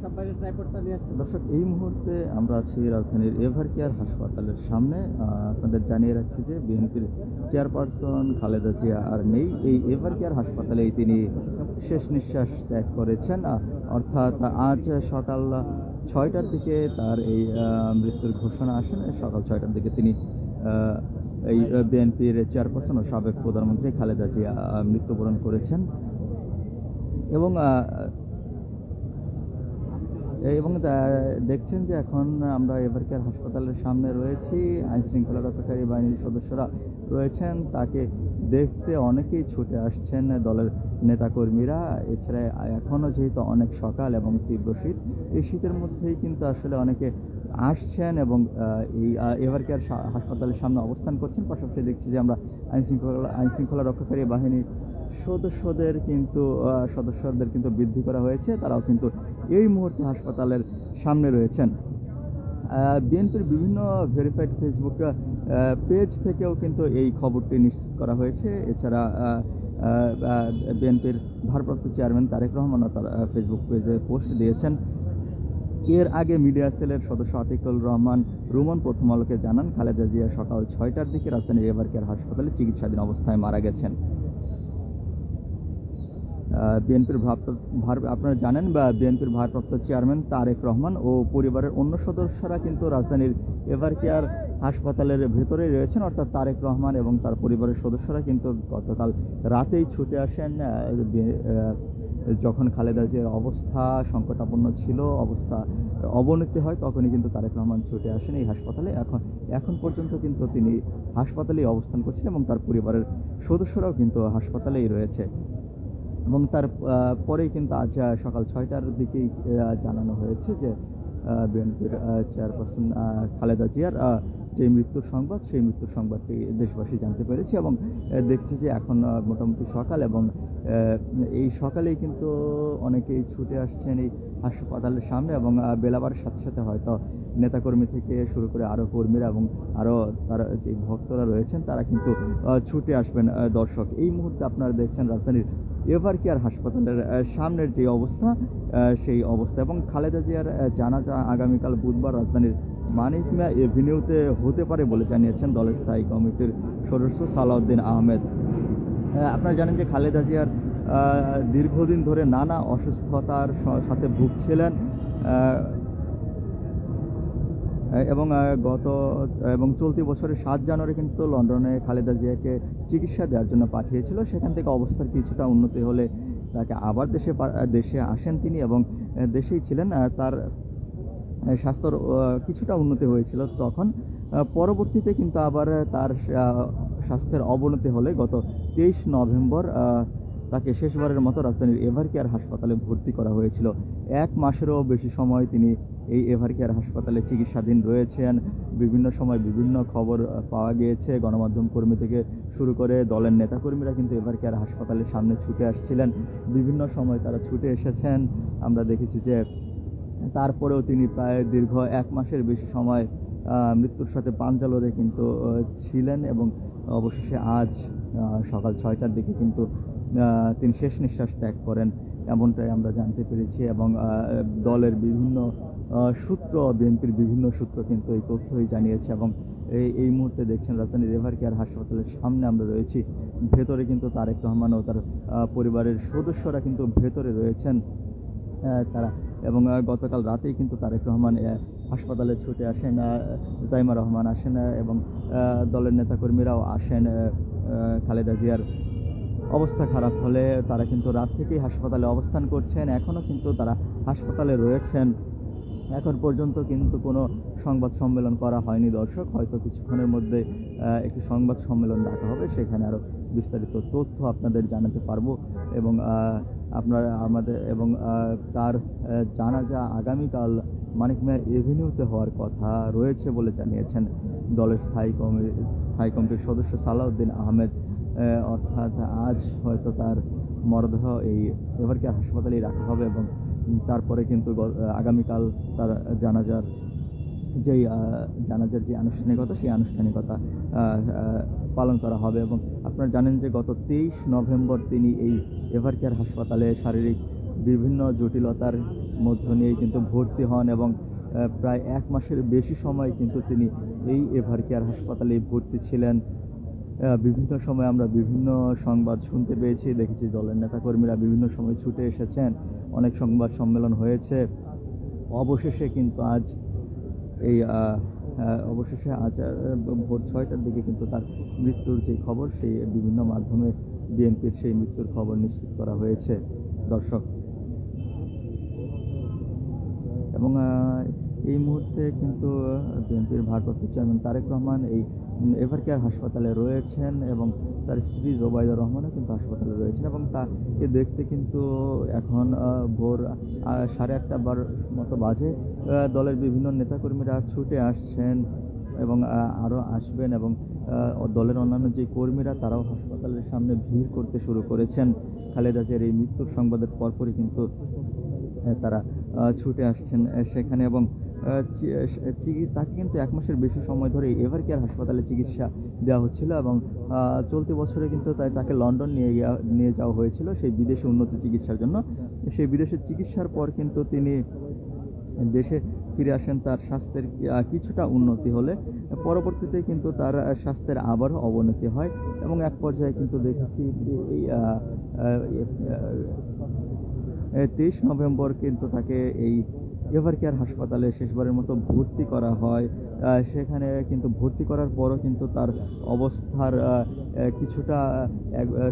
দর্শক, এই মুহূর্তে আমরা আছি রাজধানীর এভার কেয়ার হাসপাতালের সামনে। আপনাদের জানিয়ে রাখছি যে বিএনপির চেয়ারপারসন খালেদা জিয়া আর নেই। এই এভার কেয়ার হাসপাতালেই তিনি শেষ নিঃশ্বাস ত্যাগ করেছেন। অর্থাৎ আজ সকাল ছয়টার দিকে তার এই মৃত্যুর ঘোষণা আসেন সকাল ছয়টার দিকে তিনি এই বিএনপির চেয়ারপারসন ও সাবেক প্রধানমন্ত্রী খালেদা জিয়া মৃত্যুবরণ করেছেন। এবং এবং দেখছেন যে এখন আমরা এভারকেয়ার হাসপাতালের সামনে রয়েছি। আইন শৃঙ্খলা রক্ষাকারী বাহিনীর সদস্যরা রয়েছেন। তাকে দেখতে অনেকেই ছুটে আসছেন দলের নেতাকর্মীরা। এছাড়া এখনও যেহেতু অনেক সকাল এবং তীব্র শীত, এই শীতের মধ্যেই কিন্তু আসলে অনেকে আসছেন এবং এই এভারকেয়ার হাসপাতালের সামনে অবস্থান করছেন। পাশাপাশি দেখছি যে আমরা আইন শৃঙ্খলা আইন শৃঙ্খলা রক্ষাকারী বাহিনীর সদস্যদের কিন্তু সদস্যদের কিন্তু বৃদ্ধি করা হয়েছে। তারাও কিন্তু এই মুহূর্তে হাসপাতালের সামনে রয়েছেন। বিএনপির বিভিন্ন ভেরিফাইড ফেসবুক পেজ থেকেও কিন্তু এই খবরটি নিশ্চিত করা হয়েছে। এছাড়া বিএনপির ভারপ্রাপ্ত চেয়ারম্যান তারেক রহমানও তার ফেসবুক পেজে পোস্ট দিয়েছেন। এর আগে মিডিয়া সেলের সদস্য আতিকুল রহমান রুমন প্রথম আলোকে জানান, খালেদা জিয়া সকাল ছয়টার দিকে রাজধানীর এভার হাসপাতালে চিকিৎসাধীন অবস্থায় মারা গেছেন। বিএনপির ভার, আপনারা জানেন বা বিএনপির ভারপ্রাপ্ত চেয়ারম্যান তারেক রহমান ও পরিবারের অন্য সদস্যরা কিন্তু রাজধানীর এভার কেয়ার হাসপাতালের ভেতরেই রয়েছেন। অর্থাৎ তারেক রহমান এবং তার পরিবারের সদস্যরা কিন্তু গতকাল রাতেই ছুটে আসেন যখন খালেদা জিয়ার অবস্থা সংকটাপন্ন ছিল, অবস্থা অবনতি হয়, তখনই কিন্তু তারেক রহমান ছুটে আসেন এই হাসপাতালে। এখন এখন পর্যন্ত কিন্তু তিনি হাসপাতালেই অবস্থান করছেন এবং তার পরিবারের সদস্যরাও কিন্তু হাসপাতালেই রয়েছে। এবং তার পরেই কিন্তু আজ সকাল ছয়টার দিকেই জানানো হয়েছে যে বিএনপির চেয়ারপারসন খালেদা জিয়ার যে মৃত্যুর সংবাদ, সেই মৃত্যুর সংবাদটি দেশবাসী জানতে পেরেছে এবং দেখছি যে এখন মোটামুটি সকাল এবং এই সকালেই কিন্তু অনেকেই ছুটে আসছেন এই হাসপাতালের সামনে এবং বেলাবার সাথে সাথে হয়তো নেতাকর্মী থেকে শুরু করে আরও কর্মীরা এবং আরও তারা যে ভক্তরা রয়েছেন, তারা কিন্তু ছুটে আসবেন দর্শক। এই মুহূর্তে আপনারা দেখছেন রাজধানীর এভার কেয়ার হাসপাতালের সামনের যে অবস্থা সেই অবস্থা। এবং খালেদা জিয়ার জানাজা আগামীকাল বুধবার রাজধানীর মানিক মিয়া এভিনিউতে হতে পারে বলে জানিয়েছেন দলের স্থায়ী কমিটির সদস্য সালাউদ্দিন আহমেদ। আহ, আপনারা জানেন যে খালেদা জিয়ার দীর্ঘদিন ধরে নানা অসুস্থতার সাথে ভুগছিলেন। এবং গত এবং চলতি বছরের সাত জানুয়ারি কিন্তু লন্ডনে খালেদা জিয়াকে চিকিৎসা দেওয়ার জন্য পাঠিয়েছিল। সেখান থেকে অবস্থার কিছুটা উন্নতি হলে তাকে আবার দেশে দেশে আসেন তিনি এবং দেশেই ছিলেন তার স্বাস্থ্যর কিছুটা উন্নতি হয়েছিল তখন। পরবর্তীতে কিন্তু আবার তার স্বাস্থ্যের অবনতি হলে গত তেইশ নভেম্বর তাকে শেষবারের মতো রাজধানীর এভার কেয়ার হাসপাতালে ভর্তি করা হয়েছিল। এক মাসেরও বেশি সময় তিনি এই এভার কেয়ার হাসপাতালে চিকিৎসাধীন রয়েছেন। বিভিন্ন সময় বিভিন্ন খবর পাওয়া গিয়েছে। গণমাধ্যম কর্মী থেকে শুরু করে দলের নেতাকর্মীরা কিন্তু এভার কেয়ার হাসপাতালের সামনে ছুটে আসছিলেন। বিভিন্ন সময় তারা ছুটে এসেছেন। আমরা দেখেছি যে তারপরেও তিনি প্রায় দীর্ঘ এক মাসের বেশি সময় মৃত্যুর সাথে পাঞ্জালরে কিন্তু ছিলেন এবং অবশেষে আজ সকাল ছয়টার দিকে কিন্তু তিনি শেষ নিঃশ্বাস ত্যাগ করেন। এমনটাই আমরা জানতে পেরেছি এবং দলের বিভিন্ন সূত্র, বিএনপির বিভিন্ন সূত্র কিন্তু এই তথ্যই জানিয়েছে এবং এই এই মুহূর্তে দেখছেন রাজধানীর রেভার কেয়ার হাসপাতালের সামনে আমরা রয়েছি। ভেতরে কিন্তু তারেক রহমান ও তার পরিবারের সদস্যরা কিন্তু ভেতরে রয়েছেন তারা এবং গতকাল রাতেই কিন্তু তারেক রহমান হাসপাতালে ছুটে আসেন জাইমা রহমান আসেন এবং দলের নেতাকর্মীরাও আসেন খালেদা জিয়ার অবস্থা খারাপ হলে তারা কিন্তু রাত থেকেই হাসপাতালে অবস্থান করছেন। এখনও কিন্তু তারা হাসপাতালে রয়েছেন। এখন পর্যন্ত কিন্তু কোনো সংবাদ সম্মেলন করা হয়নি দর্শক। হয়তো কিছুক্ষণের মধ্যে একটি সংবাদ সম্মেলন ডাকা হবে। সেখানে আরও বিস্তারিত তথ্য আপনাদের জানাতে পারব এবং আপনারা আমাদের এবং তার আহ, জানাজা আগামীকাল মানিক এভিনিউতে হওয়ার কথা রয়েছে বলে জানিয়েছেন দলের স্থায়ী কমিটি স্থায়ী কমিটির সদস্য সালাউদ্দিন আহমেদ। অর্থাৎ আজ হয়তো তার মরদেহ এই এবারকে হাসপাতালেই রাখা হবে এবং তারপরে কিন্তু আগামীকাল তার জানাজার যেই জানাজার যে আনুষ্ঠানিকতা, সেই আনুষ্ঠানিকতা পালন করা হবে এবং আপনারা জানেন যে গত তেইশ নভেম্বর তিনি এই এভারকেয়ার হাসপাতালে শারীরিক বিভিন্ন জটিলতার মধ্য নিয়েই কিন্তু ভর্তি হন এবং প্রায় এক মাসের বেশি সময় কিন্তু তিনি এই এভার কেয়ার হাসপাতালে ভর্তি ছিলেন। বিভিন্ন সময় আমরা বিভিন্ন সংবাদ শুনতে পেয়েছি, দেখেছি দলের নেতাকর্মীরা বিভিন্ন সময় ছুটে এসেছেন। অনেক সংবাদ সম্মেলন হয়েছে। অবশেষে কিন্তু আজ এই অবশেষে আজ ভোর ছয়টার দিকে কিন্তু তার মৃত্যুর যে খবর, সেই বিভিন্ন মাধ্যমে বিএনপির সেই মৃত্যুর খবর নিশ্চিত করা হয়েছে। দর্শক, এবং এই মুহূর্তে কিন্তু বিএনপির ভারপ্রাপ্ত চেয়ারম্যান তারেক রহমান এই এভার কেয়ার হাসপাতালে রয়েছেন এবং তার স্ত্রী জোবাইদা রহমানও কিন্তু হাসপাতালে রয়েছেন এবং তাকে দেখতে কিন্তু এখন ভোর সাড়ে আটটা বার মতো বাজে। দলের বিভিন্ন নেতাকর্মীরা ছুটে আসছেন এবং আরও আসবেন এবং দলের অন্যান্য যে কর্মীরা তারাও হাসপাতালের সামনে ভিড় করতে শুরু করেছেন। খালেদা জিয়ার এই মৃত্যুর সংবাদের পরপরই কিন্তু তারা ছুটে আসছেন সেখানে এবং তাকে কিন্তু এক মাসের বেশি সময় ধরে এভার কেয়ার হাসপাতালে চিকিৎসা দেওয়া হচ্ছিল এবং চলতি বছরে কিন্তু তাই তাকে লন্ডন নিয়ে নিয়ে যাওয়া হয়েছিল সেই বিদেশে উন্নত চিকিৎসার জন্য। সেই বিদেশে চিকিৎসার পর কিন্তু তিনি দেশে ফিরে আসেন তার স্বাস্থ্যের কিছুটা উন্নতি হলে। পরবর্তীতে কিন্তু তার স্বাস্থ্যের আবারও অবনতি হয় এবং এক পর্যায়ে কিন্তু দেখেছি এই তেইশ নভেম্বর কিন্তু তাকে এই এভার কেয়ার হাসপাতালে শেষবারের মতো ভর্তি করা হয়? সেখানে কিন্তু ভর্তি করার পরও কিন্তু তার অবস্থার কিছুটা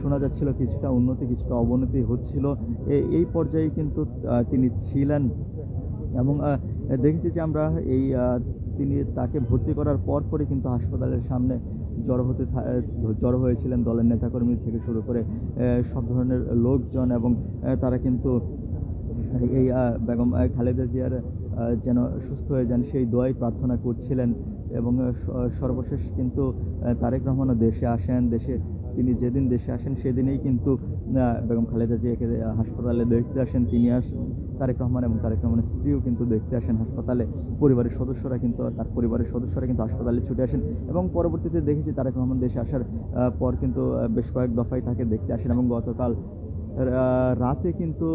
শোনা যাচ্ছিল কিছুটা উন্নতি, কিছুটা অবনতি হচ্ছিল। এই পর্যায়ে কিন্তু তিনি ছিলেন এবং দেখেছি যে আমরা এই তিনি তাকে ভর্তি করার পর পরই কিন্তু হাসপাতালের সামনে জড়ো হতে জড়ো হয়েছিলেন দলের নেতাকর্মী থেকে শুরু করে সব ধরনের লোকজন এবং তারা কিন্তু এই বেগম খালেদা জিয়ার যেন সুস্থ হয়ে যান সেই দোয়াই প্রার্থনা করছিলেন এবং সর্বশেষ কিন্তু তারেক রহমানও দেশে আসেন, দেশে তিনি যেদিন দেশে আসেন সেদিনেই কিন্তু বেগম খালেদা জিয়াকে হাসপাতালে দেখতে আসেন, তিনি আসেন তারেক রহমান এবং তারেক রহমানের স্ত্রীও কিন্তু দেখতে আসেন হাসপাতালে। পরিবারের সদস্যরা কিন্তু, তার পরিবারের সদস্যরা কিন্তু হাসপাতালে ছুটে আসেন এবং পরবর্তীতে দেখেছি তারেক রহমান দেশে আসার পর কিন্তু বেশ কয়েক দফায় তাকে দেখতে আসেন এবং গতকাল রাতে কিন্তু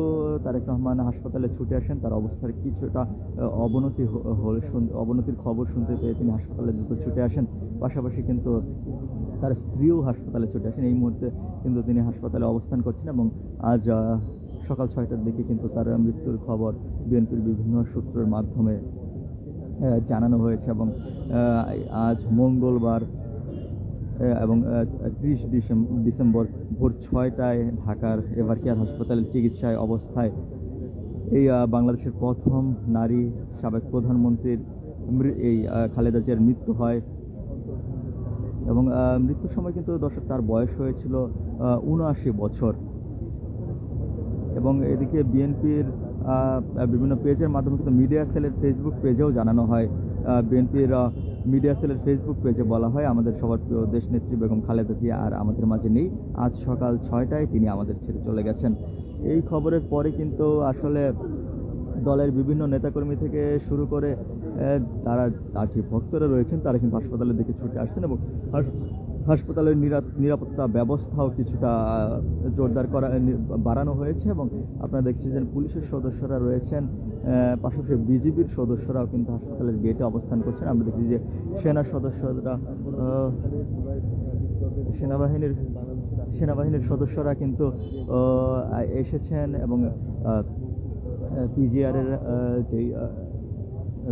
তারেক রহমান হাসপাতালে ছুটে আসেন, তার অবস্থার কিছুটা অবনতি অবনতির খবর শুনতে পেয়ে তিনি হাসপাতালে দ্রুত ছুটে আসেন। পাশাপাশি কিন্তু তার স্ত্রীও হাসপাতালে ছুটে আসেন। এই মুহূর্তে কিন্তু তিনি হাসপাতালে অবস্থান করছেন এবং আজ সকাল ছয়টার দিকে কিন্তু তার মৃত্যুর খবর বিএনপির বিভিন্ন সূত্রের মাধ্যমে জানানো হয়েছে এবং আজ মঙ্গলবার এবং ত্রিশ ডিসেম্বর ভোর ছয়টায় ঢাকার এভার কেয়ার হাসপাতালের চিকিৎসায় অবস্থায়। এই বাংলাদেশের প্রথম নারী সাবেক প্রধানমন্ত্রীর এই খালেদা জিয়ার মৃত্যু হয়। এবং মৃত্যুর সময় কিন্তু দর্শক তার বয়স হয়েছিল উনআশি বছর। এবং এদিকে বিএনপির বিভিন্ন পেজের মাধ্যমে কিন্তু মিডিয়া সেলের ফেসবুক পেজেও জানানো হয় বিএনপির মিডিয়া সেলের ফেসবুক পেজে বলা হয়, আমাদের সবার প্রিয় দেশনেত্রী বেগম খালেদা জিয়া আর আমাদের মাঝে নেই। আজ সকাল ছয়টায় তিনি আমাদের ছেড়ে চলে গেছেন। এই খবরের পরে কিন্তু আসলে দলের বিভিন্ন নেতাকর্মী থেকে শুরু করে তারা, তার যে ভক্তরা রয়েছেন, তারা কিন্তু হাসপাতালের দিকে ছুটে আসছেন এবং হাসপাতালের নিরা- নিরাপত্তা ব্যবস্থাও কিছুটা জোরদার করা বাড়ানো হয়েছে এবং আপনারা দেখছেন পুলিশের সদস্যরা রয়েছেন পাশাপাশি বিজিবির সদস্যরাও কিন্তু হাসপাতালের গেটে অবস্থান করছেন। আমরা দেখছি যে সেনা সদস্যরা সেনাবাহিনীর সেনাবাহিনীর সদস্যরা কিন্তু এসেছেন এবং পিজিআরের যেই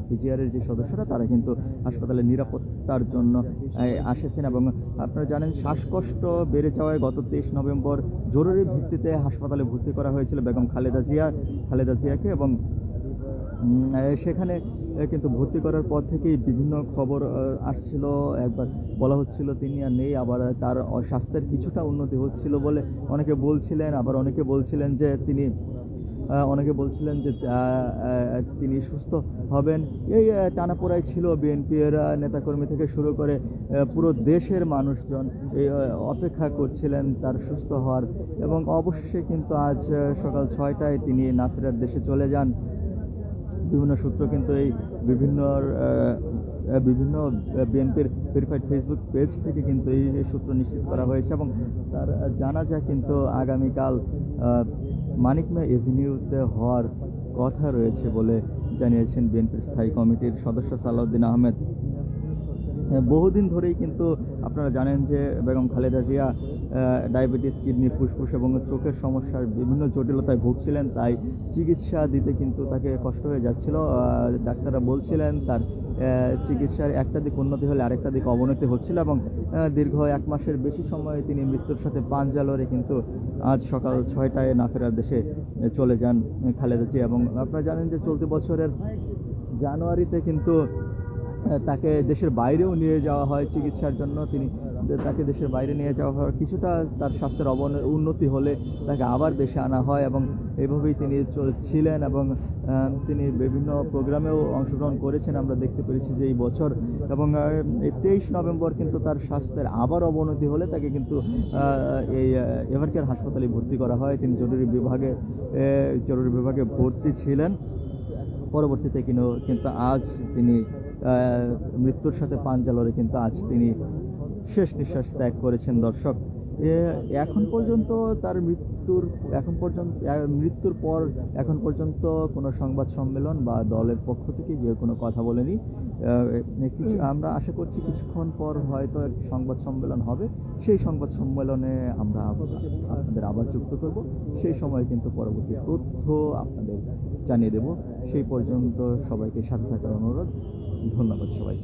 পিজিআরের যে সদস্যরা, তারা কিন্তু হাসপাতালের নিরাপত্তার জন্য আসেছেন এবং আপনারা জানেন শ্বাসকষ্ট বেড়ে যাওয়ায় গত তেইশ নভেম্বর জরুরি ভিত্তিতে হাসপাতালে ভর্তি করা হয়েছিল বেগম খালেদা জিয়া, খালেদা জিয়াকে এবং সেখানে কিন্তু ভর্তি করার পর থেকেই বিভিন্ন খবর আসছিল, একবার বলা হচ্ছিল তিনি আর নেই, আবার তার স্বাস্থ্যের কিছুটা উন্নতি হচ্ছিল বলে অনেকে বলছিলেন, আবার অনেকে বলছিলেন যে তিনি অনেকে বলছিলেন যে তিনি সুস্থ হবেন। এই টানাপোড়াই ছিল বিএনপির নেতাকর্মী থেকে শুরু করে পুরো দেশের মানুষজন এই অপেক্ষা করছিলেন তার সুস্থ হওয়ার। এবং অবশেষে কিন্তু আজ সকাল ছয়টায় তিনি না ফেরার দেশে চলে যান। বিভিন্ন সূত্র কিন্তু এই বিভিন্ন বিভিন্ন বিএনপির ভেরিফাইড ফেসবুক পেজ থেকে কিন্তু এই সূত্র নিশ্চিত করা হয়েছে এবং তার আহ, জানাজা কিন্তু আগামীকাল আহ, মানিক মে এভিনিউতে হওয়ার কথা রয়েছে বলে জানিয়েছেন বিএনপির স্থায়ী কমিটির সদস্য সালাউদ্দিন আহমেদ। বহুদিন ধরেই কিন্তু আপনারা জানেন যে বেগম খালেদা জিয়া ডায়াবেটিস, কিডনি, ফুসফুস এবং চোখের সমস্যার বিভিন্ন জটিলতায় ভুগছিলেন, তাই চিকিৎসা দিতে কিন্তু তাকে কষ্ট হয়ে যাচ্ছিল। ডাক্তাররা বলছিলেন তার চিকিৎসার একটা দিক উন্নতি হলে আরেকটা দিক অবনতি হচ্ছিল এবং দীর্ঘ এক মাসের বেশি সময় তিনি মৃত্যুর সাথে পাঞ্জা লড়ে কিন্তু আজ সকাল ছয়টায় না ফেরার দেশে চলে যান খালেদা জিয়া এবং আপনারা জানেন যে চলতি বছরের জানুয়ারিতে কিন্তু তাকে দেশের বাইরেও নিয়ে যাওয়া হয় চিকিৎসার জন্য। তিনি তাকে দেশের বাইরে নিয়ে যাওয়া হয় কিছুটা তার স্বাস্থ্যের অবন, উন্নতি হলে তাকে আবার দেশে আনা হয় এবং এভাবেই তিনি ছিলেন এবং তিনি বিভিন্ন প্রোগ্রামেও অংশগ্রহণ করেছেন। আমরা দেখতে পেরেছি যে এই বছর এবং তেইশ নভেম্বর কিন্তু তার স্বাস্থ্যের আবার অবনতি হলে তাকে কিন্তু এই এভারকেয়ার হাসপাতালে ভর্তি করা হয়। তিনি জরুরি বিভাগে জরুরি বিভাগে ভর্তি ছিলেন। পরবর্তীতে কিন্তু কিন্তু আজ তিনি মৃত্যুর সাথে পাঞ্জালরে কিন্তু আজ তিনি শেষ নিঃশ্বাস ত্যাগ করেছেন দর্শক। এখন পর্যন্ত তার মৃত্যুর, এখন পর্যন্ত মৃত্যুর পর এখন পর্যন্ত কোনো সংবাদ সম্মেলন বা দলের পক্ষ থেকে যে কোনো কথা বলেনি। কিছু, আমরা আশা করছি কিছুক্ষণ পর হয়তো এক সংবাদ সম্মেলন হবে। সেই সংবাদ সম্মেলনে আমরা আপনাদের আবার যুক্ত করব। সেই সময় কিন্তু পরবর্তী তথ্য আপনাদের জানিয়ে দেব। সেই পর্যন্ত সবাইকে সাথে থাকার অনুরোধ। ধন্যবাদ সবাই